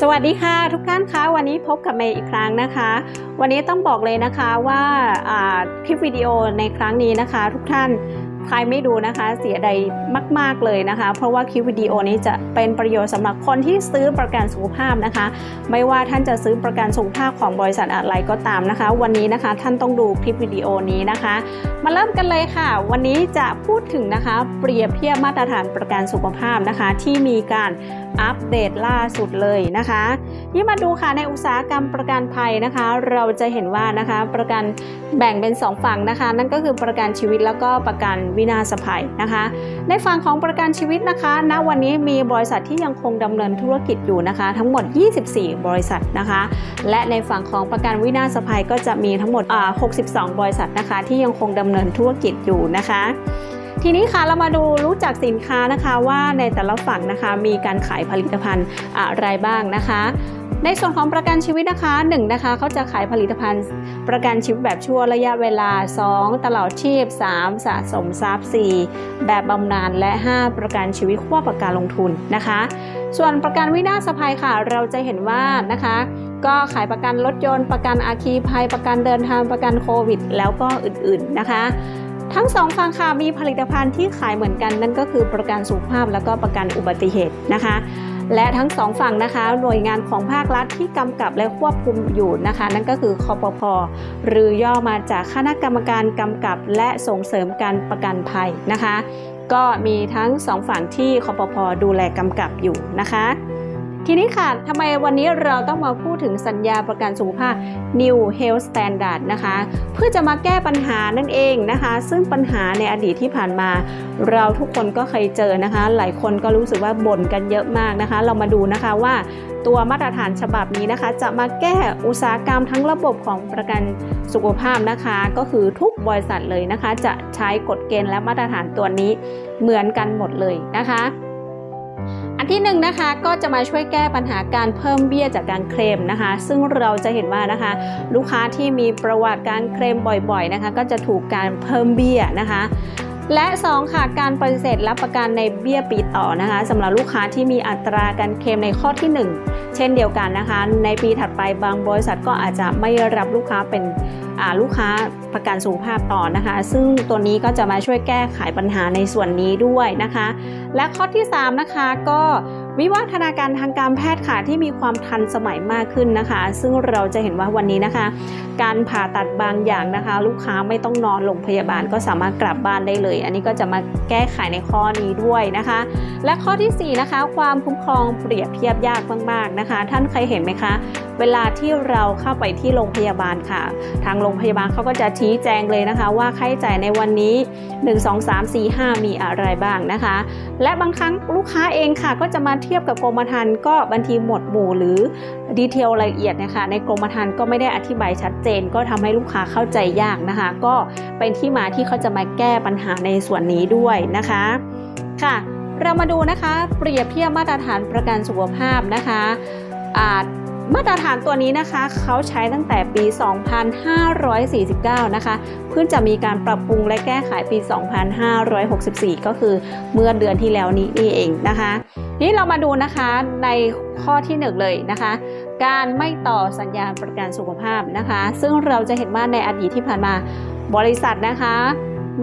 สวัสดีค่ะทุกท่านคะวันนี้พบกับเมย์อีกครั้งนะคะ วันนี้ต้องบอกเลยนะคะว่าคลิปวิดีโอในครั้งนี้นะคะ ทุกท่าน ใครไม่ดูนะคะเสียดายมาก ๆ เลยนะคะ เพราะว่าคลิปวิดีโอนี้จะเป็นประโยชน์สำหรับคนที่ซื้อประกันสุขภาพนะคะ ไม่ว่าท่านจะซื้อประกันสุขภาพของบริษัทอะไรก็ตามนะคะ วันนี้นะคะท่านต้องดูคลิปวิดีโอนี้นะคะ มาเริ่มกันเลยค่ะ วันนี้จะพูดถึงนะคะ เปรียบเทียบมาตรฐานประกันสุขภาพนะคะ ที่มีการอัปเดตล่าสุดเลยนะคะที่มาดูค่ะในอุตสาหกรรมประกันภัยนะคะ เราจะเห็นว่านะคะประกันแบ่งเป็น 2 ฝั่งนะคะ นั่นก็คือประกันชีวิตแล้วก็ประกันวินาศภัยนะคะ ในฝั่งของประกันชีวิตนะคะ ณ วันนี้มีบริษัทที่ยังคงดำเนินธุรกิจอยู่นะคะ ทั้งหมด 24 บริษัทนะคะ และในฝั่งของประกันวินาศภัยก็จะมีทั้งหมด 62 บริษัทนะคะ ที่ยังคงดำเนินธุรกิจอยู่นะคะทีนี้ค่ะเรามาดูรู้จักสินค้านะคะว่าในแต่ละฝั่งนะคะมีการขายผลิตภัณฑ์อะไรบ้างนะคะ ในส่วนของประกันชีวิตนะคะ1นะคะเขาจะขายผลิตภัณฑ์ ประกันชีวิตแบบชั่วระยะเวลา 2 ตลอดชีพ 3 สะสมทรัพย์4แบบบำนาญและ 5 ประกันชีวิตควบประกันลงทุนนะคะ ส่วนประกันวินาศภัยค่ะ เราจะเห็นว่านะคะก็ขายประกันรถยนต์ประกันอาคีภัย ประกันเดินทางประกันโควิด แล้วก็อื่นๆนะคะ ทั้งสองฝั่งค่ะมีผลิตภัณฑ์ที่ขายเหมือนกันนั่นก็คือประกันสุขภาพแล้วก็ประกันอุบัติเหตุนะคะ และทั้งสองฝั่งนะคะ หน่วยงานของภาครัฐที่กำกับและควบคุมอยู่นะคะ นั่นก็คือคอปพหรือย่อมาจากคณะกรรมการกำกับและส่งเสริมการประกันภัยนะคะ ก็มีทั้งสองฝั่งที่คอปพดูแลกำกับอยู่นะคะ ทีนี้ค่ะทำไมวันนี้เราต้องมาพูดถึงสัญญาประกันสุขภาพ New Health Standard นะคะ เพื่อจะมาแก้ปัญหานั่นเองนะคะ ซึ่งปัญหาในอดีตที่ผ่านมา เราทุกคนก็เคยเจอนะคะ หลายคนก็รู้สึกว่าบ่นกันเยอะมากนะคะ เรามาดูนะคะว่าตัวมาตรฐานฉบับนี้นะคะ จะมาแก้อุตสาหกรรมทั้งระบบของประกันสุขภาพนะคะ ก็คือทุกบริษัทเลยนะคะ จะใช้กฎเกณฑ์และมาตรฐานตัวนี้เหมือนกันหมดเลยนะคะ อันที่หนึ่งนะคะก็จะมาช่วยแก้ปัญหาการเพิ่มเบี้ยจากการเคลมนะคะ ซึ่งเราจะเห็นว่านะคะ ลูกค้าที่มีประวัติการเคลมบ่อยๆนะคะ ก็จะถูกการเพิ่มเบี้ยนะคะและ 2 ค่ะ การปฏิเสธรับประกันในเบี้ยปีต่อนะคะสำหรับลูกค้าที่มีอัตราการเคลมในข้อที่ 1 เช่นเดียวกันนะคะ ในปีถัดไปบางบริษัทก็อาจจะไม่รับลูกค้าเป็น ลูกค้าประกันสุขภาพต่อนะคะ ซึ่งตัวนี้ก็จะมาช่วยแก้ไขปัญหาในส่วนนี้ด้วยนะคะ และข้อที่ 3 นะคะก็วิวัฒนาการทางการแพทย์ค่ะที่มีความทันสมัยมากขึ้นนะคะ ซึ่งเราจะเห็นว่าวันนี้นะคะ การผ่าตัดบางอย่างนะคะ ลูกค้าไม่ต้องนอนโรงพยาบาลก็สามารถกลับบ้านได้เลย อันนี้ก็จะมาแก้ไขในข้อนี้ด้วยนะคะ และข้อทีสี่4 นะคะ ความคุ้มครองเปรียบเทียบยากมากๆนะคะ ท่านเคยเห็นไหมคะ เวลาที่เราเข้าไปที่โรงพยาบาลค่ะ ทางโรงพยาบาลเขาก็จะชี้แจงเลยนะคะ ว่าค่าใช้จ่ายในวันนี้ 1 2 3 4 5 มีอะไรบ้างนะคะ และบางครั้งลูกค้าเองค่ะ ก็จะมาเทียบกับกรมธรรม์ก็บางทีหมดหมู่หรือดีเทลรายละเอียดนะคะ ในกรมธรรม์ก็ไม่ได้อธิบายชัดเจน ก็ทำให้ลูกค้าเข้าใจยากนะคะ ก็เป็นที่มาที่เขาจะมาแก้ปัญหาในส่วนนี้ด้วยนะคะค่ะเรามาดูนะคะ เปรียบเทียบมาตรฐานประกันสุขภาพนะคะอ่า มาตรฐานตัวนี้นะคะเขาใช้ตั้งแต่ปี 2549 นะคะ เพิ่งจะมีการปรับปรุงและแก้ไขปี 2564 ก็คือเมื่อเดือนที่แล้วนี้นี่เองนะคะ นี่เรามาดูนะคะในข้อที่หนึ่งเลยนะคะ การไม่ต่อสัญญาประกันสุขภาพนะคะ ซึ่งเราจะเห็นว่าในอดีตที่ผ่านมาบริษัทนะคะ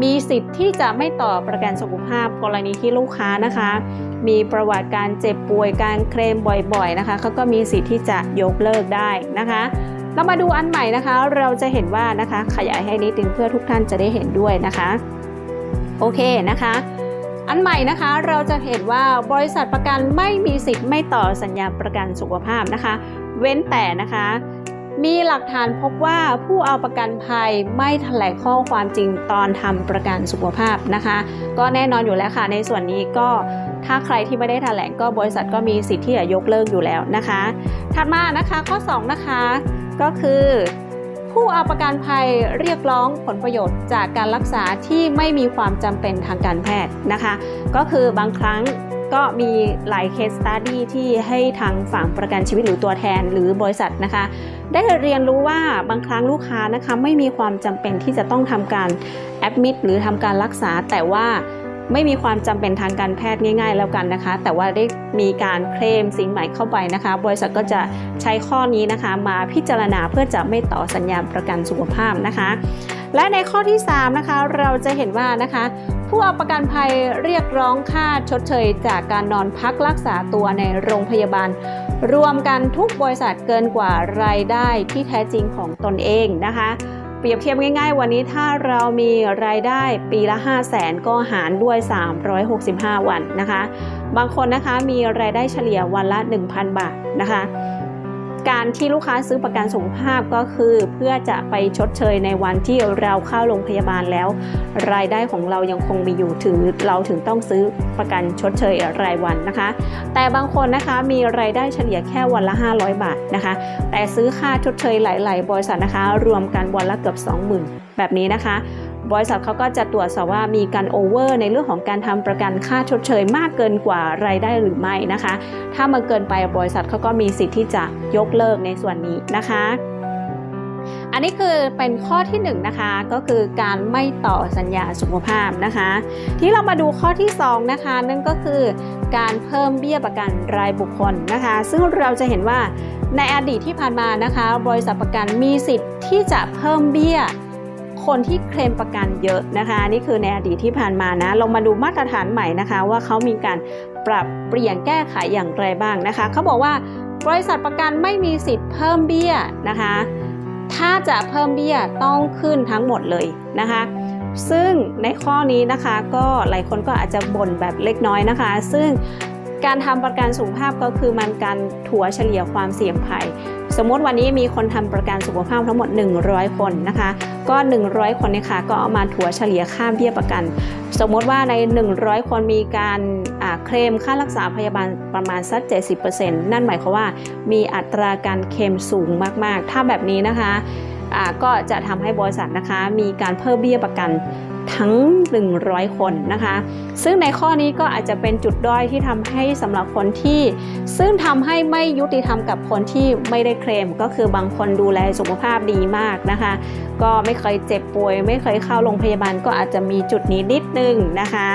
มีสิทธิ์ที่จะไม่ต่อประกันสุขภาพกรณีที่ลูกค้านะคะ มีประวัติการเจ็บป่วยการเคลมบ่อยๆนะคะเขาก็มีสิทธิ์ที่จะยกเลิกได้นะคะเรามาดูอันใหม่นะคะ เราจะเห็นว่านะคะ ขยายให้นิดนึงเพื่อทุกท่านจะได้เห็นด้วยนะคะ โอเคนะคะ อันใหม่นะคะเราจะเห็นว่าบริษัทประกันไม่มีสิทธิ์ไม่ต่อสัญญาประกันสุขภาพนะคะ เว้นแต่นะคะ มีหลักฐานพบว่าผู้เอาประกันภัยไม่แถลงข้อความจริงตอนทำประกันสุขภาพนะคะ ก็แน่นอนอยู่แล้วค่ะ ในส่วนนี้ก็ถ้าใครที่ไม่ได้แถลงก็บริษัทก็มีสิทธิ์ที่จะยกเลิกอยู่แล้วนะคะ ถัดมานะคะข้อ 2 นะคะก็คือผู้เอาประกันภัยเรียกร้องผลประโยชน์จากการรักษาที่ไม่มีความจำเป็นทางการแพทย์นะคะ ก็คือบางครั้ง ก็มีหลายเคสตัดดี้ที่ให้ทางฝั่งประกันชีวิตหรือตัวแทนหรือบริษัทนะคะ ได้เรียนรู้ว่าบางครั้งลูกค้านะคะไม่มีความจำเป็นที่จะต้องทำการแอดมิดหรือทำการรักษาแต่ว่าไม่มีความจำเป็นทางการแพทย์ง่าย ๆ แล้วกันนะคะ แต่ว่าได้มีการเคลมสิ่งใหม่เข้าไปนะคะ บริษัทก็จะใช้ข้อนี้นะคะ มาพิจารณาเพื่อจะไม่ต่อสัญญาประกันสุขภาพนะคะ และในข้อที่3นะคะเราจะเห็นว่านะคะ ผู้เอาประกันภัยเรียกร้องค่าชดเชย จากการนอนพักรักษาตัวในโรงพยาบาล รวมกันทุกบริษัทเกินกว่ารายได้ที่แท้จริงของตนเองนะคะ เปรียบเทียบง่ายๆ วันนี้ถ้าเรามีรายได้ปีละ 5 0 0แสนก็หารด้วย 365 วันนะคะ บางคนนะคะมีรายได้เฉลี่ยวันละ 1,000 บาทนะคะ การที่ลูกค้าซื้อประกันสุขภาพก็คือ เพื่อจะไปชดเชยในวันที่เราเข้าโรงพยาบาลแล้ว รายได้ของเรายังคงมีอยู่ถึงเราถึงต้องซื้อประกันชดเชยรายวันนะคะ แต่บางคนนะคะมีรายได้เฉลี่ยแค่วันละ 500 บาทนะคะ แต่ซื้อค่าชดเชยหลาย ๆ บริษัทนะคะ รวมกันวันละเกือบ 20,000 แบบนี้นะคะ บริษัทเขาก็จะตรวจสอบว่ามีการโอเวอร์ในเรื่องของการทำประกันค่าชดเชยมากเกินกว่ารายได้หรือไม่นะคะ ถ้ามันเกินไปบริษัทเขาก็มีสิทธิ์ที่จะยกเลิกในส่วนนี้นะคะอันนี้คือเป็นข้อที่1นงนะคะก็คือการไม่ต่อสัญญาสุขภาพนะคะ ที่เรามาดูข้อที่2นะคะนั่นก็คือการเพิ่มเบี้ยประกันรายบุคคลนะคะ ซึ่งเราจะเห็นว่าในอดีตที่ผ่านมานะคะ บริษัทประกันมีสิทธิ์ที่จะเพิ่มเบี้ย คนที่เคลมประกันเยอะนะคะนี่คือในอดีตที่ผ่านมานะลองมาดูมาตรฐานใหม่นะคะ ว่าเขามีการปรับเปลี่ยนแก้ไขอย่างไรบ้างนะคะเขาบอกว่าบริษัทประกันไม่มีสิทธิ์เพิ่มเบี้ยนะคะ ถ้าจะเพิ่มเบี้ยต้องขึ้นทั้งหมดเลยนะคะ ซึ่งในข้อนี้นะคะก็หลายคนก็อาจจะบ่นแบบเล็กน้อยนะคะ ซึ่งการทำประกันสุขภาพก็คือมันการถัวเฉลี่ยความเสี่ยงภัย สมมติวันนี้มีคนทำประกันสุขภาพทั้งหมด 100 คนนะคะ ก็ 100 คนเนี่ยค่ะก็เอามาถัวเฉลี่ยค่าเบี้ยประกัน สมมติว่าใน 100 คนมีการเคลมค่ารักษาพยาบาลประมาณสัก 70%นั่นหมายความว่ามีอัตราการเคลมสูงมากๆ ถ้าแบบนี้นะคะก็จะทำให้บริษัทนะคะมีการเพิ่มเบี้ยประกัน ทั้ง 100 คนนะคะ ซึ่งในข้อนี้ก็อาจจะเป็นจุดด้อยที่ทำให้สำหรับคนที่ ซึ่งทำให้ไม่ยุติธรรมกับคนที่ไม่ได้เคลม ก็คือบางคนดูแลสุขภาพดีมากนะคะ ก็ไม่เคยเจ็บป่วย ไม่เคยเข้าโรงพยาบาลก็อาจจะมีจุดนี้นิดนึงนะคะ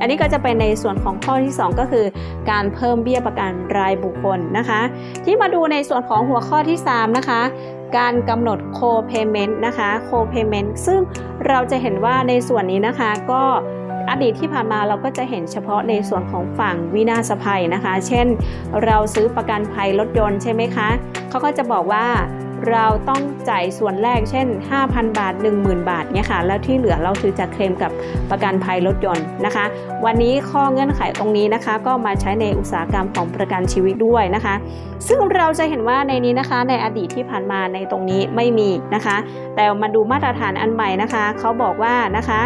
อันนี้ก็จะเป็นในส่วนของข้อที่ 2 ก็คือ การเพิ่มเบี้ยประกันรายบุคคลนะคะ ที่มาดูในส่วนของหัวข้อที่ 3 นะคะ การกำหนด co-payment นะคะ co-payment ซึ่งเราจะเห็นว่าในส่วนนี้นะคะก็อดีตที่ผ่านมาเราก็จะเห็นเฉพาะในส่วนของฝั่งวินาศภัยนะคะ เช่น เราซื้อประกันภัยรถยนต์ใช่ไหมคะเขาก็จะบอกว่า เราต้องจ่ายส่วนแรกเช่น 5,000 บาท 10,000 บาทเนี่ยค่ะ แล้วที่เหลือเราถือจะเคลมกับประกันภัยรถยนต์นะคะ วันนี้ข้อเงื่อนไขตรงนี้นะคะ ก็มาใช้ในอุตสาหกรรมของประกันชีวิตด้วยนะคะ ซึ่งเราจะเห็นว่าในนี้นะคะในอดีตที่ผ่านมาในตรงนี้ไม่มีนะคะ แต่มาดูมาตรฐานอันใหม่นะคะเขาบอกว่านะคะ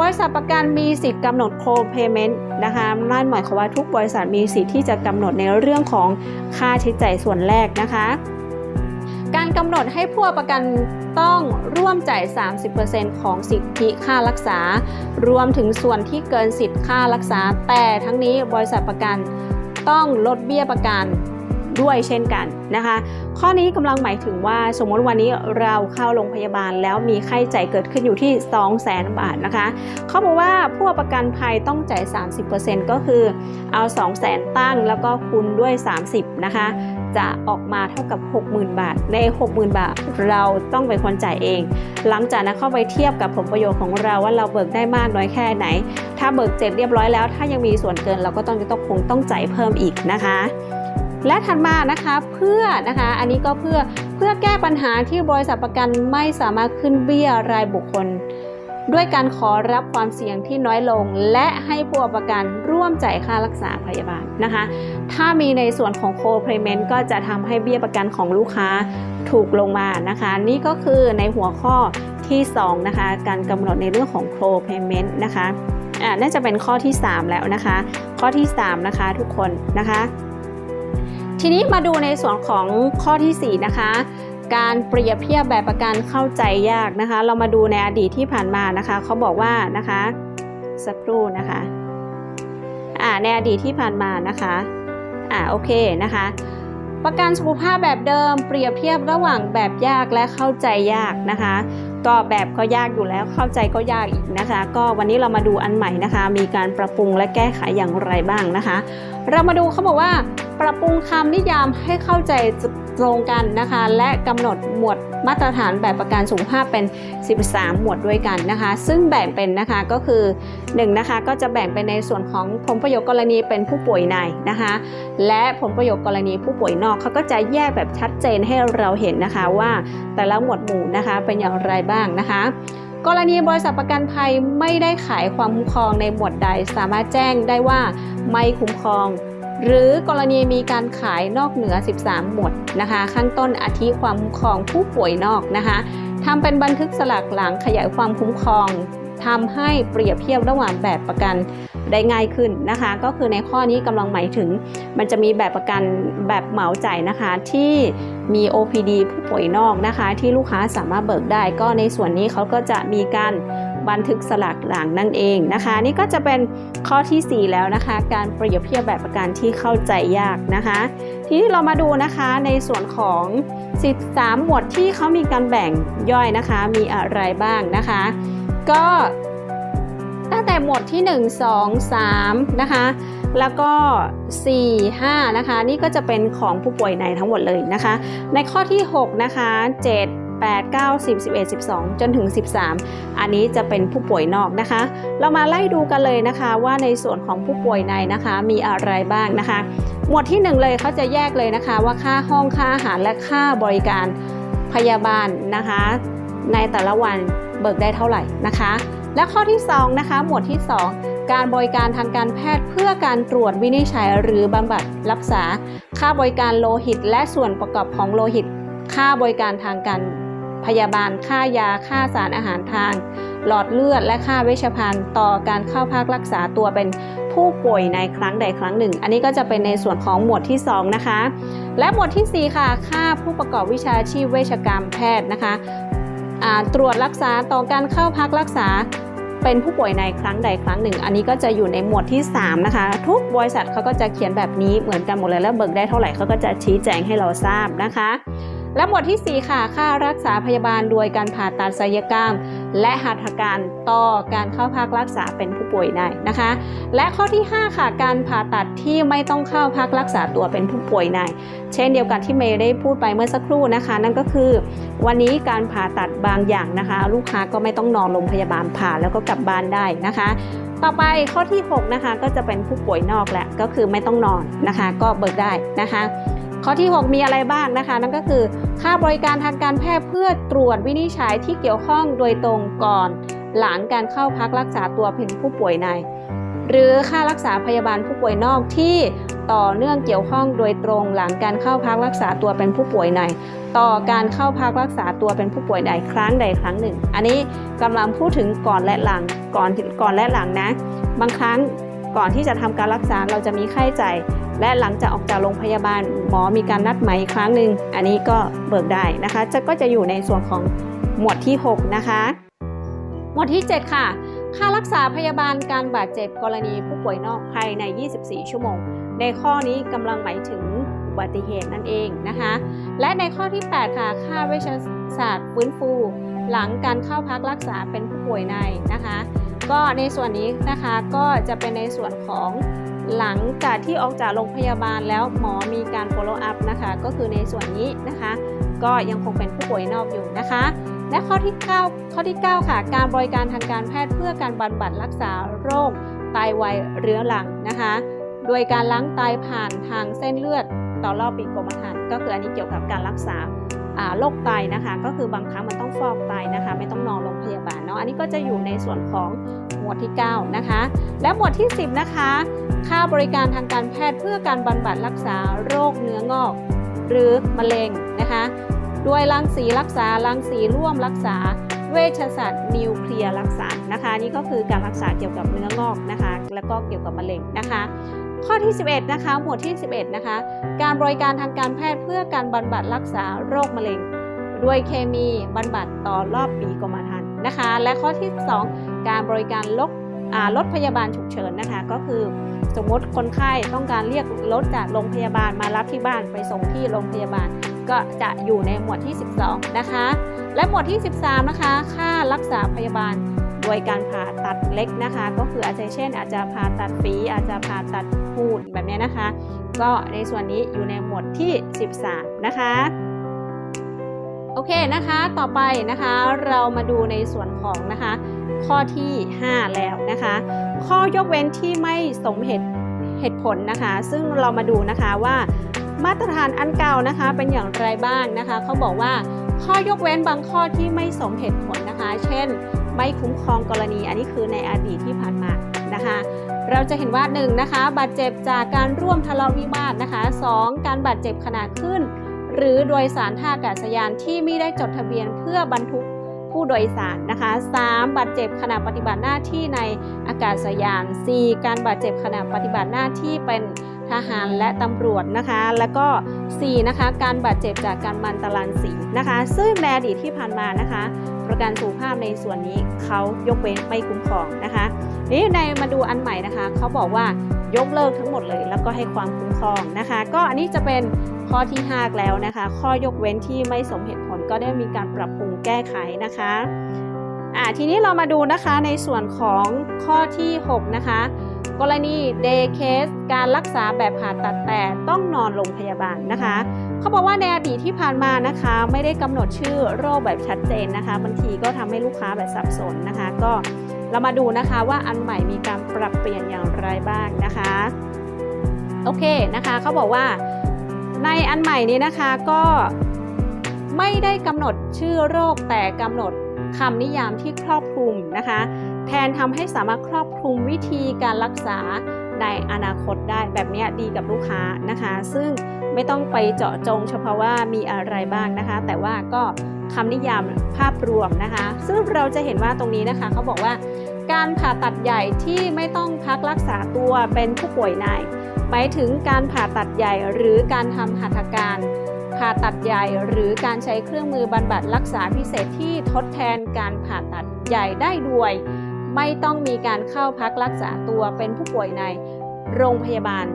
บริษัทประกันมีสิทธิ์กำหนด co-payment นะคะนั่นหมายความว่าทุกบริษัทมีสิทธิ์ที่จะกำหนดในเรื่องของค่าใช้จ่ายส่วนแรกนะคะ การกำหนดให้ผู้ประกันต้องร่วมจ่าย 30%ของสิทธิค่ารักษา รวมถึงส่วนที่เกินสิทธิค่ารักษา แต่ทั้งนี้บริษัทประกันต้องลดเบี้ยประกันด้วยเช่นกันนะคะ ข้อนี้กำลังหมายถึงว่าสมมติวันนี้เราเข้าโรงพยาบาลแล้วมีไข้จ่ายเกิดขึ้นอยู่ที่ 2 0 0แสนบาทนะคะเขาบอกว่าผู้ประกันภัยต้องจ่าย 30%ก็คือเอา 2 0 0แสนตั้งแล้วก็คูณด้วย 30 นะคะ จะออกมาเท่ากับ 60,000 บาท ใน 60,000 บาท เราต้องเป็นคนจ่ายเอง หลังจากนั้นเข้าไปเทียบกับผลประโยชน์ของเราว่าเราเบิกได้มากน้อยแค่ไหน ถ้าเบิกเสร็จเรียบร้อยแล้ว ถ้ายังมีส่วนเกินเราก็ต้องต้องคงต้องจ่ายเพิ่มอีกนะคะและถัดมานะคะเพื่อนะคะอันนี้ก็เพื่อเพื่อแก้ปัญหาที่บริษัทประกันไม่สามารถขึ้นเบี้ยรายบุคคล ด้วยการขอรับความเสี่ยงที่น้อยลง และให้ผู้ประกันร่วมจ่ายค่ารักษาพยาบาลนะคะ ถ้ามีในส่วนของ co-payment ก็จะทำให้เบี้ยประกันของลูกค้าถูกลงมานะคะ นี่ก็คือในหัวข้อที่ 2 นะคะ การกำหนดในเรื่องของ co-payment นะคะอ่าน่าจะเป็นข้อที่ 3 แล้วนะคะ ข้อที่ 3 นะคะทุกคนนะคะ ทีนี้มาดูในส่วนของข้อที่ 4 นะคะ การเปรียบเทียบแบบประกันเข้าใจยากนะคะ เรามาดูในอดีตที่ผ่านมานะคะเขาบอกว่านะคะสักครู่นะคะอ่าในอดีตที่ผ่านมานะคะอ่าโอเคนะคะ ประกันสุขภาพแบบเดิม เปรียบเทียบระหว่างแบบยากและเข้าใจยากนะคะ ก็แบบก็ยากอยู่แล้วเข้าใจก็ยากอีกนะคะ ก็วันนี้เรามาดูอันใหม่นะคะ มีการปรับปรุงและแก้ไขอย่างไรบ้างนะคะ เรามาดูเขาบอกว่า ปรับปรุงคำนิยามให้เข้าใจ ตรงกันนะคะ และกำหนดหมวดมาตรฐานแบบประกันสุขภาพเป็น 13 หมวดด้วยกันนะคะ ซึ่งแบ่งเป็นนะคะก็คือ1นะคะก็จะแบ่งเป็นในส่วนของผลประโยชน์กรณีเป็นผู้ป่วยในนะคะ และผลประโยชน์กรณีผู้ป่วยนอกเขาก็จะแยกแบบชัดเจนให้เราเห็นนะคะว่าแต่ละหมวดหมู่นะคะเป็นอย่างไรบ้างนะคะกรณีบริษัทประกันภัยไม่ได้ขายความคุ้มครองในหมวดใด สามารถแจ้งได้ว่าไม่คุ้มครอง หรือกรณีมีการขายนอกเหนือ 13 หมวดนะคะ ข้างต้นอาทิความคุ้มครองผู้ป่วยนอกนะคะทำเป็นบันทึกสลักหลังขยายความคุ้มครองทำให้เปรียบเทียบระหว่างแบบประกันได้ง่ายขึ้นนะคะ ก็คือในข้อนี้กำลังหมายถึง มันจะมีแบบประกันแบบเหมาจ่ายนะคะที่มี OPD ผู้ป่วยนอกนะคะ ที่ลูกค้าสามารถเบิกได้ ก็ในส่วนนี้เขาก็จะมีการ บันทึกสลักหลังนั่นเองนะคะ นี่ก็จะเป็นข้อที่ 4 แล้วนะคะ การเปรียบเทียบแบบประกันที่เข้าใจยากนะคะ ทีนี้เรามาดูนะคะในส่วนของ 13 หมวดที่เขามีการแบ่งย่อยนะคะ มีอะไรบ้างนะคะ ก็ตั้งแต่หมวดที่ 1 2 3 นะคะ แล้วก็ 4 5 นะคะ นี่ก็จะเป็นของผู้ป่วยในทั้งหมดเลยนะคะ ในข้อที่ 6 นะคะ 7 8 9 10 11 12 จนถึง 13 อันนี้จะเป็นผู้ป่วยนอกนะคะ เรามาไล่ดูกันเลยนะคะ ว่าในส่วนของผู้ป่วยในนะคะ มีอะไรบ้างนะคะ หมวดที่ 1 เลยเขาจะแยกเลยนะคะ ว่าค่าห้องค่าอาหารและค่าบริการพยาบาลนะคะ ในแต่ละวันเบิกได้เท่าไหร่นะคะ และข้อที่2นะคะหมวดที่ 2การบริการทางการแพทย์เพื่อการตรวจวินิจฉัยหรือบำบัดรักษา ค่าบริการโลหิตและส่วนประกอบของโลหิต ค่าบริการทางการ พยาบาล ค่ายา ค่าสารอาหารทาง หลอดเลือด และค่าเวชภัณฑ์ ต่อการเข้าพักรักษาตัวเป็นผู้ป่วยในครั้งใดครั้งหนึ่ง อันนี้ก็จะเป็นในส่วนของหมวดที่ 2 นะคะ และหมวดทีสี่ 4 ค่ะ ค่าผู้ประกอบวิชาชีพเวชกรรมแพทย์นะคะตรวจรักษาต่อการเข้าพักรักษาเป็นผู้ป่วยในครั้งใดครั้งหนึ่ง อันนี้ก็จะอยู่ในหมวดที่ 3 นะคะ ทุกบริษัทเขาก็จะเขียนแบบนี้เหมือนกันหมดเลยแล้วเบิกได้เท่าไหร่เขาก็จะชี้แจงให้เราทราบนะคะ และหมวดที่ 4 ค่ะ ค่ารักษาพยาบาลโดยการผ่าตัดศัลยกรรม และหัตถการต่อการเข้าพักรักษาเป็นผู้ป่วยในนะคะ และข้อที่ 5 ค่ะ การผ่าตัดที่ไม่ต้องเข้าพักรักษาตัวเป็นผู้ป่วยใน เช่นเดียวกันที่เมย์ได้พูดไปเมื่อสักครู่นะคะ นั่นก็คือ วันนี้การผ่าตัดบางอย่างนะคะ ลูกค้าก็ไม่ต้องนอนโรงพยาบาลผ่าแล้วก็กลับบ้านได้นะคะต่อไปข้อที่ 6 นะคะ ก็จะเป็นผู้ป่วยนอกแหละก็คือไม่ต้องนอนนะคะ ก็เบิกได้นะคะ ข้อที่ 6 มีอะไรบ้างนะคะ นั่นก็คือ ค่าบริการทางการแพทย์เพื่อตรวจวินิจฉัยที่เกี่ยวข้องโดยตรงก่อนหลังการเข้าพักรักษาตัวเป็นผู้ป่วยใน หรือค่ารักษาพยาบาลผู้ป่วยนอกที่ต่อเนื่องเกี่ยวข้องโดยตรงหลังการเข้าพักรักษาตัวเป็นผู้ป่วยใน ต่อการเข้าพักรักษาตัวเป็นผู้ป่วยใดครั้งใดครั้งหนึ่ง อันนี้กำลังพูดถึงก่อนและหลังก่อนก่อนและหลังนะ บางครั้งก่อนที่จะทำการรักษาเราจะมีค่าใช้จ่าย และหลังจากออกจากโรงพยาบาลหมอมีการนัดหมายอีกครั้งหนึ่งอันนี้ก็เบิกได้นะคะ จะก็จะอยู่ในส่วนของหมวดที่ 6 นะคะ หมวดที่ 7 ค่ะ ค่ารักษาพยาบาลการบาดเจ็บกรณีผู้ป่วยนอกภายใน 24 ชั่วโมง ในข้อนี้กำลังหมายถึงอุบัติเหตุนั่นเองนะคะ และในข้อที่ 8 ค่ะ ค่าเวชศาสตร์ฟื้นฟู หลังการเข้าพักรักษาเป็นผู้ป่วยในนะคะ ก็ในส่วนนี้นะคะก็จะเป็นในส่วนของ หลังจากที่ออกจากโรงพยาบาลแล้วหมอมีการ follow up นะคะ ก็คือในส่วนนี้นะคะ ก็ยังคงเป็นผู้ป่วยนอกอยู่นะคะ และข้อที่ 9 ข้อที่ 9 ค่ะ การบริการทางการแพทย์เพื่อการบำบัดรักษาโรคไตวายเรื้อรังนะคะ โดยการล้างไตผ่านทางเส้นเลือดต่อรอบปีกกรมธรรม์ก็คืออันนี้เกี่ยวกับการรักษา โรคไตนะคะ ก็คือบางครั้งมันต้องฟอกไตนะคะ ไม่ต้องนอนโรงพยาบาลเนาะอันนี้ก็จะอยู่ในส่วนของหมวดที่ 9 นะคะ และหมวดที่ 10 นะคะ ค่าบริการทางการแพทย์เพื่อการบำบัดรักษาโรคเนื้องอก หรือมะเร็งนะคะด้วยรังสีรักษารังสีร่วมรักษาเวชศาสตร์นิวเคลียร์รักษานะคะนี่ก็คือการรักษาเกี่ยวกับเนื้องอกนะคะ แล้วก็เกี่ยวกับมะเร็งนะคะ ข้อที่ 11 นะคะ หมวดที่ 11 นะคะ การบริการทางการแพทย์เพื่อการบำบัดรักษาโรคมะเร็ง ด้วยเคมีบำบัดต่อรอบปีกรมธรรม์นะคะ และข้อที่ 2 การบริการลดรถพยาบาลฉุกเฉินนะคะ ก็คือสมมติคนไข้ต้องการเรียกรถจากโรงพยาบาลมารับที่บ้านไปส่งที่โรงพยาบาล ก็จะอยู่ในหมวดที่ 12 นะคะ และหมวดที่ 13 นะคะ ค่ารักษาพยาบาลโดยการผ่าตัดเล็กนะคะ ก็คืออาจจะเช่น อาจจะผ่าตัดฝีอาจจะผ่าตัด หูดแบบนี้นะคะ ก็ในส่วนนี้อยู่ในหมวดที่ 13 นะคะ โอเคนะคะ ต่อไปนะคะ เรามาดูในส่วนของนะคะ ข้อที่ 5 แล้วนะคะ ข้อยกเว้นที่ไม่สมเหตุเหตุผลนะคะ ซึ่งเรามาดูนะคะว่ามาตรฐานอันเก่านะคะเป็นอย่างไรบ้างนะคะเขาบอกว่าข้อยกเว้นบางข้อที่ไม่สมเหตุผลนะคะ เช่น ไม่คุ้มครองกรณีอันนี้คือในอดีตที่ผ่านมานะคะ เราจะเห็นว่า1นงนะคะบาดเจ็บจากการร่วมทะเลาะวิวาทนะคะ 2. การบาดเจ็บขณะขึ้น หรือโดยสารท่าอากาศยานที่ไม่ได้จดทะเบียนเพื่อบรรทุกผู้โดยสารนะคะ 3. บาดเจ็บขณะปฏิบัติหน้าที่ในอากาศยาน 4. การบาดเจ็บขณะปฏิบัติหน้าที่เป็นทหารและตำรวจนะคะ แล้วก็ 4. นะคะ การบาดเจ็บจากการมันตลันสีนะคะ ซึ่งในอดีตที่ผ่านมานะคะ ประกันสุขภาพในส่วนนี้เขายกเว้นไม่คุ้มครองนะคะนี่ในมาดูอันใหม่นะคะเขาบอกว่ายกเลิกทั้งหมดเลย แล้วก็ให้ความคุ้มครองนะคะ ก็อันนี้จะเป็นข้อที่ 5 แล้วนะคะ ข้อยกเว้นที่ไม่สมเหตุผลก็ได้มีการปรับปรุงแก้ไขนะคะอ่าทีนี้เรามาดูนะคะในส่วนของข้อที่ 6 นะคะ กรณี day case การรักษาแบบผ่าตัดแต่ต้องนอนโรงพยาบาลนะคะ เขาบอกว่าในอดีตที่ผ่านมานะคะ ไม่ได้กำหนดชื่อโรคแบบชัดเจนนะคะบางทีก็ทำให้ลูกค้าแบบสับสนนะคะ ก็เรามาดูนะคะว่าอันใหม่มีการปรับเปลี่ยนอย่างไรบ้างนะคะโอเคนะคะเขาบอกว่าในอันใหม่นี้นะคะก็ไม่ได้กำหนดชื่อโรคแต่กำหนดคำนิยามที่ครอบคลุมนะคะ แทนทำให้สามารถครอบคลุมวิธีการรักษา ในอนาคตได้แบบนี้ดีกับลูกค้านะคะ ซึ่งไม่ต้องไปเจาะจงเฉพาะว่ามีอะไรบ้างนะคะ แต่ว่าก็คำนิยามภาพรวมนะคะ ซึ่งเราจะเห็นว่าตรงนี้นะคะเขาบอกว่าการผ่าตัดใหญ่ที่ไม่ต้องพักรักษาตัวเป็นผู้ป่วยในหมายถึงการผ่าตัดใหญ่หรือการทำหัตถการผ่าตัดใหญ่หรือการใช้เครื่องมือบำบัดรักษาพิเศษที่ทดแทนการผ่าตัดใหญ่ได้ด้วย ไม่ต้องมีการเข้าพักรักษาตัวเป็นผู้ป่วยในโรงพยาบาล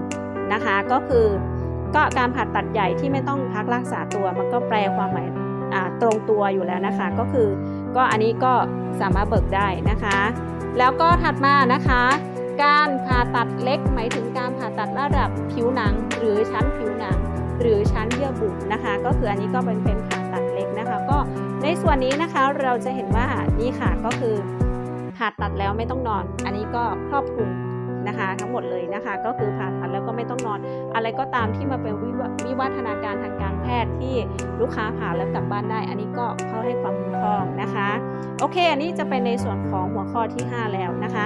นะคะ ก็คือก็การผ่าตัดใหญ่ที่ไม่ต้องพักรักษาตัวมันก็แปลความหมายตรงตัวอยู่แล้วนะคะ ก็คือก็อันนี้ก็สามารถเบิกได้นะคะ แล้วก็ถัดมานะคะ การผ่าตัดเล็กหมายถึงการผ่าตัดระดับผิวหนัง หรือชั้นผิวหนัง หรือชั้นเยื่อบุนะคะ ก็คืออันนี้ก็เป็นเป็นผ่าตัดเล็กนะคะ ก็ในส่วนนี้นะคะเราจะเห็นว่านี่ค่ะก็คือ ผ่าตัดแล้วไม่ต้องนอน อันนี้ก็ครอบคลุมนะคะทั้งหมดเลยนะคะ ก็คือผ่าตัดแล้วก็ไม่ต้องนอน อะไรก็ตามที่มาเป็นวิวัฒนาการทางการแพทย์ที่ลูกค้าผ่าแล้วกลับบ้านได้ อันนี้ก็เข้าให้ความคุ้มครองนะคะ โอเค อันนี้จะเป็นในส่วนของหัวข้อที่ 5 แล้วนะคะ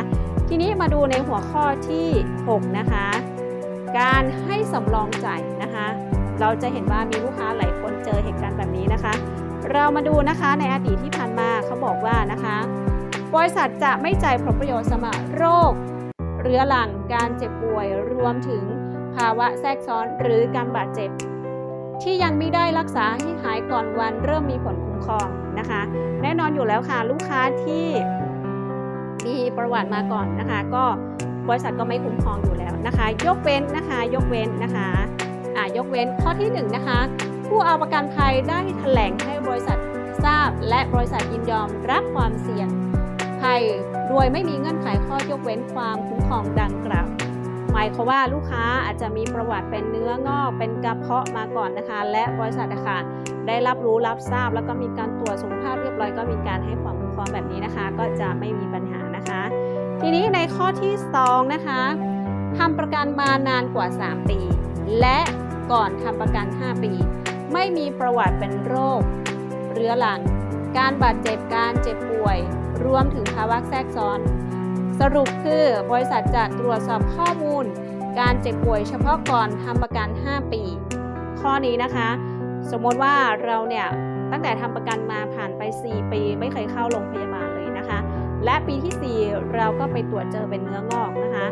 ทีนี้มาดูในหัวข้อที่ 6 นะคะ การให้สำรองจ่ายนะคะ เราจะเห็นว่ามีลูกค้าหลายคนเจอเหตุการณ์แบบนี้นะคะ เรามาดูนะคะในอดีตที่ผ่านมาเขาบอกว่านะคะ บริษัทจะไม่จ่ายผลประโยชน์สมะโรค เรื้อรังการเจ็บป่วยรวมถึงภาวะแทรกซ้อนหรือการบาดเจ็บ ที่ยังไม่ได้รักษาให้หายก่อนวันเริ่มมีผลคุ้มครองนะคะ แน่นอนอยู่แล้วค่ะลูกค้าที่มีประวัติมาก่อนนะคะ ก็บริษัทก็ไม่คุ้มครองอยู่แล้วนะคะ ยกเว้นนะคะยกเว้นนะคะอ่ายกเว้นข้อที่1นนะคะ ผู้เอาประกันภัยได้แถลงให้บริษัททราบ และบริษัทยินยอมรับความเสี่ยง ภัย โดยไม่มีเงื่อนไขข้อยกเว้นความคุ้มครองดังกล่าวหมายความว่าลูกค้าอาจจะมีประวัติเป็นเนื้องอกเป็นกระเพาะมาก่อนนะคะ และบริษัทนะคะได้รับรู้รับทราบ แล้วก็มีการตรวจสุขภาพเรียบร้อยก็มีการให้ความคุ้มครองแบบนี้นะคะ ก็จะไม่มีปัญหานะคะ ทีนี้ในข้อที่2นะคะทำประกันมานานกว่า 3 ปี และก่อนทำประกัน 5 ปี ไม่มีประวัติเป็นโรค เรื้อรัง การบาดเจ็บการเจ็บป่วย รวมถึงภาวะแทรกซ้อน สรุปคือบริษัทจะตรวจสอบข้อมูล การเจ็บป่วยเฉพาะก่อนทำประกัน 5 ปี ข้อนี้นะคะ สมมติว่าเราเนี่ยตั้งแต่ทำประกันมาผ่านไป 4 ปี ไม่เคยเข้าโรงพยาบาลเลยนะคะ และปีที่ 4 เราก็ไปตรวจเจอเป็นเนื้องอกนะคะ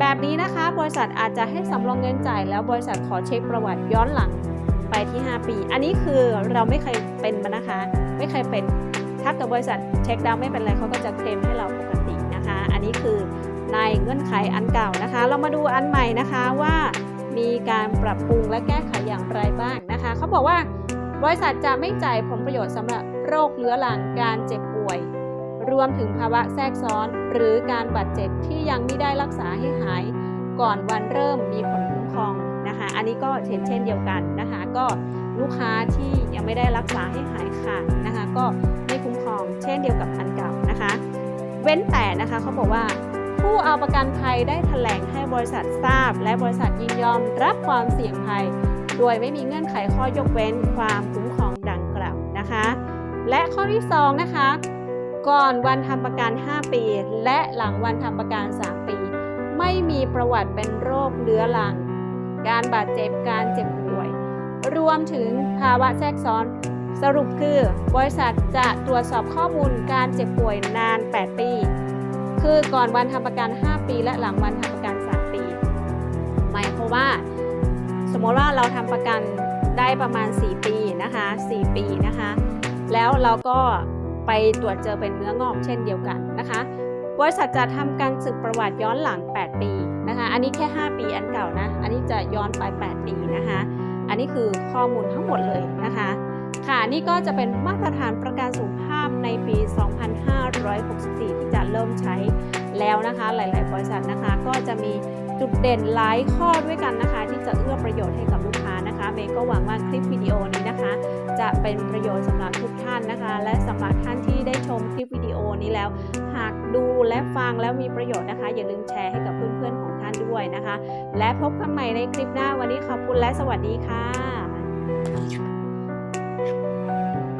แบบนี้นะคะบริษัทอาจจะให้สำรองเงินจ่ายแล้วบริษัทขอเช็คประวัติย้อนหลังไปที่ 5 ปี อันนี้คือเราไม่เคยเป็นมานะคะ ไม่เคยเป็น ถ้าเกิดบริษัทเช็คดาวไม่เป็นไรเขาก็จะเคลมให้เราปกตินะคะ อันนี้คือในเงื่อนไขอันเก่านะคะ เรามาดูอันใหม่นะคะว่ามีการปรับปรุงและแก้ไขอย่างไรบ้างนะคะเขาบอกว่าบริษัทจะไม่จ่ายผลประโยชน์สำหรับโรคเรื้อรังการเจ็บป่วย รวมถึงภาวะแทรกซ้อน หรือการบาดเจ็บที่ยังไม่ได้รักษาให้หาย ก่อนวันเริ่มมีผลคุ้มครองนะคะ อันนี้ก็เช่นเช่นเดียวกันนะคะ ก็ ลูกค้าที่ยังไม่ได้รักษาให้หายขาดนะคะ ก็ไม่คุ้มครองเช่นเดียวกับอันเก่านะคะ เว้นแต่นะคะเขาบอกว่าผู้เอาประกันภัยได้แถลงให้บริษัททราบ และบริษัทยินยอมรับความเสี่ยงภัย โดยไม่มีเงื่อนไขข้อยกเว้นความคุ้มครองดังกล่าวนะคะ และข้อที่2นะคะก่อนวันทำประกัน 5 ปี และหลังวันทำประกัน 3 ปี ไม่มีประวัติเป็นโรคเรื้อรัง การบาดเจ็บการเจ็บป่วย รวมถึงภาวะแทรกซ้อน สรุปคือบริษัทจะตรวจสอบข้อมูลการเจ็บป่วยนาน 8 ปี คือก่อนวันทำประกัน 5 ปี และหลังวันทำประกัน 3 ปี หมายความว่า สมมติว่าเราทำประกันได้ประมาณ 4 ปีนะคะ 4 ปีนะคะ แล้วเราก็ไปตรวจเจอเป็นเนื้องอกเช่นเดียวกันนะคะบริษัทจะทำการสืบประวัติย้อนหลัง 8 ปีนะคะ อันนี้แค่ 5 ปีอันเก่านะ อันนี้จะย้อนไป 8 ปีนะคะ อันนี้คือข้อมูลทั้งหมดเลยนะคะ ค่ะนี่ก็จะเป็นมาตรฐานประกันสุขภาพในปี 2564 ที่จะเริ่มใช้แล้วนะคะ หลาย ๆ บริษัทนะคะก็จะมีจุดเด่นหลายข้อด้วยกันนะคะ ที่จะเอื้อประโยชน์ให้กับลูกค้านะคะเมย์ก็หวังว่าคลิปวิดีโอนี้นะคะ จะเป็นประโยชน์สำหรับทุกท่านนะคะ และสำหรับท่านที่ได้ชมคลิปวิดีโอนี้แล้ว หากดูและฟังแล้วมีประโยชน์นะคะ อย่าลืมแชร์ให้กับเพื่อนๆของท่าน ด้วยนะคะ และพบกันใหม่ในคลิปหน้าวันนี้ขอบคุณและสวัสดีค่ะ